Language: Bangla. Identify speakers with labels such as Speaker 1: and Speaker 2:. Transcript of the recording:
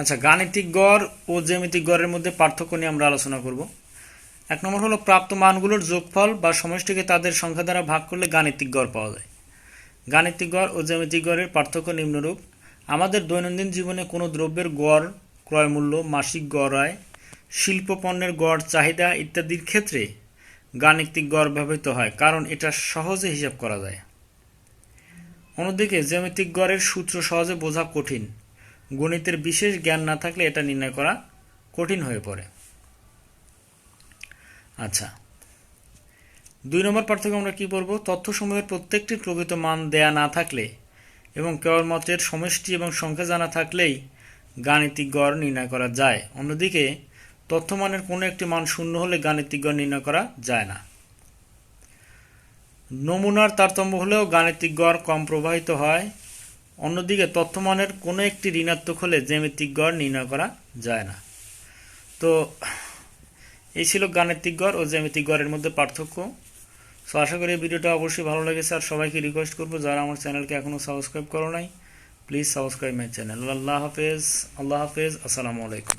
Speaker 1: আচ্ছা গাণিতিক গড় ও জ্যামিতিক গড়ের মধ্যে পার্থক্য নিয়ে আমরা আলোচনা করব। এক নম্বর হলো প্রাপ্ত মানগুলোর যোগফল বা সমষ্টিকে তাদের সংখ্যা দ্বারা ভাগ করলে গাণিতিক গড় পাওয়া যায়। গাণিতিক গড় ও জ্যামিতিক গড়ের পার্থক্য নিম্নরূপ। আমাদের দৈনন্দিন জীবনে কোনো দ্রব্যের গড়, ক্রয় মূল্য, মাসিক গড় আয়, শিল্প পণ্যের গড়, চাহিদা ইত্যাদির ক্ষেত্রে গাণিতিক গড় ব্যবহৃত হয়, কারণ এটা সহজে হিসাব করা যায়। অন্যদিকে জ্যামিতিক গড়ের সূত্র সহজে বোঝা কঠিন। গণিতের বিশেষ জ্ঞান না থাকলে এটা নির্ণয় করা কঠিন হয়ে পড়ে। আচ্ছা। দুই নম্বর পার্থক্য আমরা কি বলব? তথ্যসমূহের প্রত্যেকটির প্রকৃত মান দেয়া না থাকলে এবং কেবলমাত্র এর সমষ্টি এবং সংখ্যা জানা থাকলেই গাণিতিক গড় নির্ণয় করা যায়। অন্যদিকে, তথ্যমানের কোনো একটি মান শূন্য হলে গাণিতিক গড় নির্ণয় করা যায় না। নমুনার তারতম্য হলেও গাণিতিক গড় কম প্রবাহিত হয় অন্যদিকে তথ্যমানের কোনো একটি ঋণাত্মক হলে জ্যামিতিক গড় নির্ণয় করা যায় না। তো, এই ছিল গাণিতিক গড় ও জ্যামিতিক গড়ের মধ্যে পার্থক্য। সো আশা করি ভিডিওটা অবশ্যই ভালো লেগেছে আর সবাইকে রিকোয়েস্ট করব, যারা আমার চ্যানেলকে এখনও সাবস্ক্রাইব করো নাই প্লিজ সাবস্ক্রাইব মাই চ্যানেল আল্লাহ হাফেজ আল্লাহ হাফেজ, আসসালামু আলাইকুম।